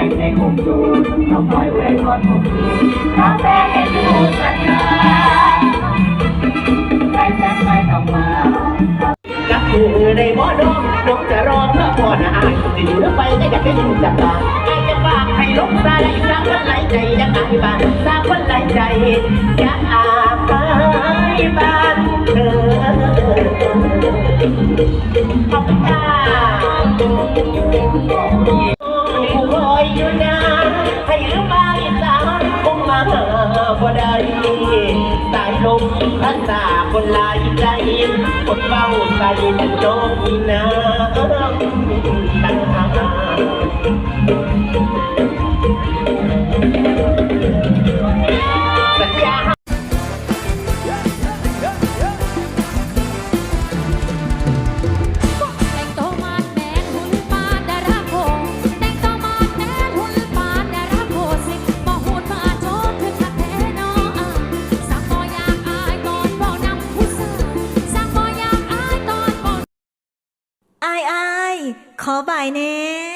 คอยเว้นคนผู้น้องแม่เห็นดูสัญญาไปแจ้งไปต้องมารักคือในบ่อดงน้องจะรอเพื่อพ่อนะอายจะอยู่หรือไปก็อยากได้ยินจากปากไอ้จะฝากให้ลงใจสร้างวันไหลใจอยังไงบ้านสร้างวันไหลใจอยากอาบให้บ้านเธอ มพัดตาคนลายใจคนเฝ้าใจเป็นโจกที่น้ำตั้งหา ขอบ่ายเน่